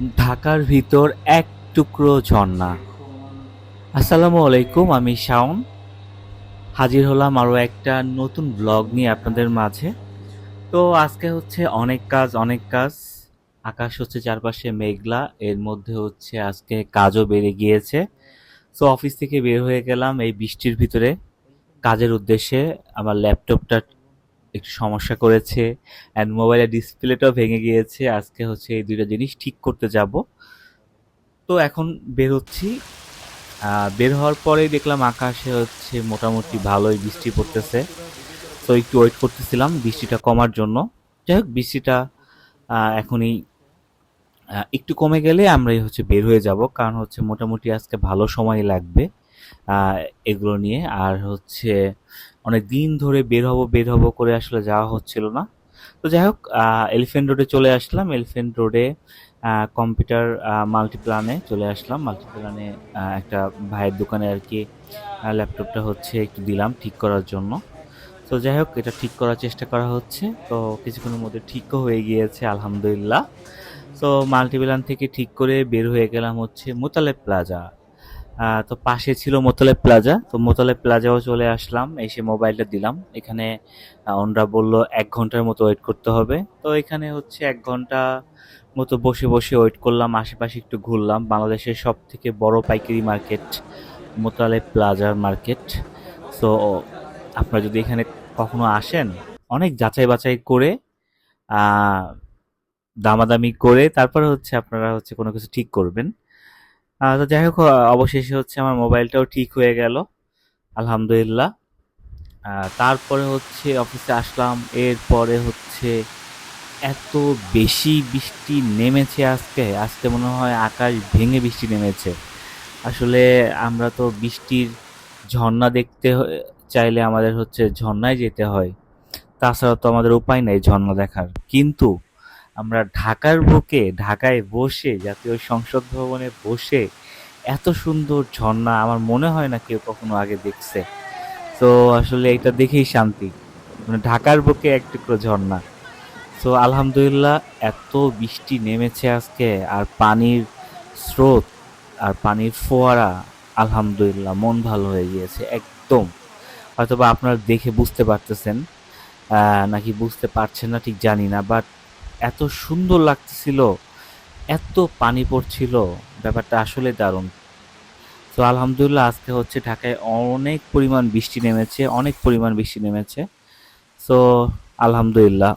ঢাকার ভিতর এক টুকরো ঝর্ণা। আসসালামু আলাইকুম, আমি শাওন। হাজির হলাম আরও একটা নতুন ব্লগ নিয়ে আপনাদের মাঝে। তো আজকে হচ্ছে অনেক কাজ অনেক কাজ। আকাশ হচ্ছে চারপাশে মেঘলা, এর মধ্যে হচ্ছে আজকে কাজও বেড়ে গিয়েছে। তো অফিস থেকে বের হয়ে গেলাম এই বৃষ্টির ভিতরে। কাজের উদ্দেশ্যে আমার ল্যাপটপটা একটু সমস্যা করেছে অ্যান্ড মোবাইলের ডিসপ্লেটাও ভেঙে গিয়েছে। আজকে হচ্ছে এই দুইটা জিনিস ঠিক করতে যাব। তো এখন বের হচ্ছি। বের হওয়ার পরেই দেখলাম আকাশে হচ্ছে মোটামুটি ভালোই বৃষ্টি পড়তেছে। তো একটু ওয়েট করতেছিলাম বৃষ্টিটা কমার জন্য। যাই হোক, বৃষ্টিটা এখনই একটু কমে গেলে আমরাই হচ্ছে বের হয়ে যাব। কারণ হচ্ছে মোটামুটি আজকে ভালো সময় লাগবে এগুলো নিয়ে। আর হচ্ছে অনেক দিন ধরে বের হব বের হব করে আসলে যাওয়া হচ্ছিল না। তো যাই হোক এলিফেন্ট রোডে চলে আসলাম। এলিফেন্ট রোডে কম্পিউটার মাল্টিপ্লানে চলে আসলাম। মাল্টিপ্লানে একটা ভাইয়ের দোকানে আর কি ল্যাপটপটা হচ্ছে একটু দিলাম ঠিক করার জন্য। তো যাই হোক, এটা ঠিক করার চেষ্টা করা হচ্ছে। তো কিছুক্ষণের মধ্যে ঠিকও হয়ে গিয়েছে, আলহামদুলিল্লাহ। তো মাল্টিপ্লান থেকে ঠিক করে বের হয়ে গেলাম হচ্ছে মোতালেব প্লাজা তো পাশে ছিল মোতালেব প্লাজা। তো মোতালেব প্লাজাও চলে আসলাম, এসে মোবাইলটা দিলাম। এখানে ওনরা বলল, এক ঘণ্টার মতো ওয়েট করতে হবে। তো এখানে হচ্ছে এক ঘণ্টা মতো বসে বসে ওয়েট করলাম, আশেপাশে একটু ঘুরলাম। বাংলাদেশের সব থেকে বড় পাইকারি মার্কেট মোতালেব প্লাজার মার্কেট। সো আপনারা যদি এখানে কখনো আসেন, অনেক যাচাই বাছাই করে দামাদামি করে, তারপরে হচ্ছে আপনারা হচ্ছে কোনো কিছু ঠিক করবেন। তো যাই হোক অবশেষে হচ্ছে আমার মোবাইলটাও ঠিক হয়ে গেল, আলহামদুলিল্লাহ। তারপরে হচ্ছে অফিসে আসলাম, এরপরে হচ্ছে এত বেশি বৃষ্টি নেমেছে আজকে আজকে মনে হয় আকাশ ভেঙে বৃষ্টি নেমেছে। আসলে আমরা তো বৃষ্টির ঝর্ণা দেখতে চাইলে আমাদের হচ্ছে ঝর্ণায় যেতে হয়। তাছাড়া তো আমাদের উপায় নেই ঝর্ণা দেখার। কিন্তু আমরা ঢাকার বুকে, ঢাকায় বসে, জাতীয় সংসদ ভবনে বসে এত সুন্দর ঝর্ণা আমার মনে হয় না কেউ কখনো আগে দেখছে। তো আসলে এটা দেখেই শান্তি। মানে ঢাকার বুকে এক টুকরো ঝর্ণা। তো আলহামদুলিল্লাহ এত বৃষ্টি নেমেছে আজকে আর পানির স্রোত আর পানির ফোয়ারা আলহামদুলিল্লাহ মন ভালো হয়ে গিয়েছে একদম। হয়তোবা আপনারা দেখে বুঝতে পারতেছেন নাকি বুঝতে পারছেন না ঠিক জানি না বাট এত সুন্দর লাগতেছিল, এত পানি পড়ছিল, ব্যাপারটা আসলে দারুণ। তো আলহামদুলিল্লাহ আজকে হচ্ছে ঢাকায় অনেক পরিমাণ বৃষ্টি নেমেছে, অনেক পরিমাণ বৃষ্টি নেমেছে। তো আলহামদুলিল্লাহ।